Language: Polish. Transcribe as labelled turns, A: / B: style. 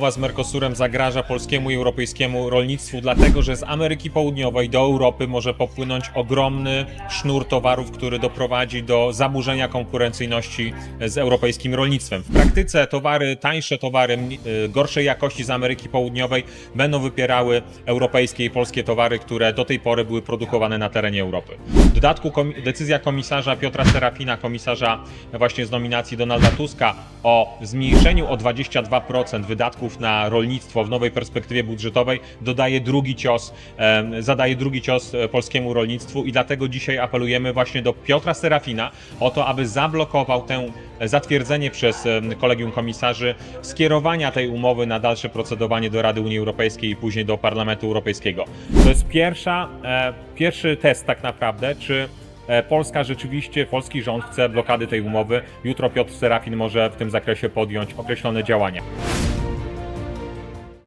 A: Umowa z Mercosurem zagraża polskiemu i europejskiemu rolnictwu, dlatego że z Ameryki Południowej do Europy może popłynąć ogromny sznur towarów, który doprowadzi do zaburzenia konkurencyjności z europejskim rolnictwem. W praktyce towary, tańsze towary, y, gorszej jakości z Ameryki Południowej będą wypierały europejskie i polskie towary, które do tej pory były produkowane na terenie Europy. Dodatku komi- decyzja komisarza Piotra Serafina, komisarza właśnie z nominacji Donalda Tuska o zmniejszeniu o 22% wydatków na rolnictwo w nowej perspektywie budżetowej dodaje drugi cios, zadaje drugi cios e, polskiemu rolnictwu i dlatego dzisiaj apelujemy właśnie do Piotra Serafina o to, aby zablokował tę zatwierdzenie przez kolegium komisarzy skierowania tej umowy na dalsze procedowanie do Rady Unii Europejskiej i później do Parlamentu Europejskiego. To jest pierwsza, e, pierwszy test tak naprawdę, czy e, Polska rzeczywiście, polski rząd chce blokady tej umowy. Jutro Piotr Serafin może w tym zakresie podjąć określone działania.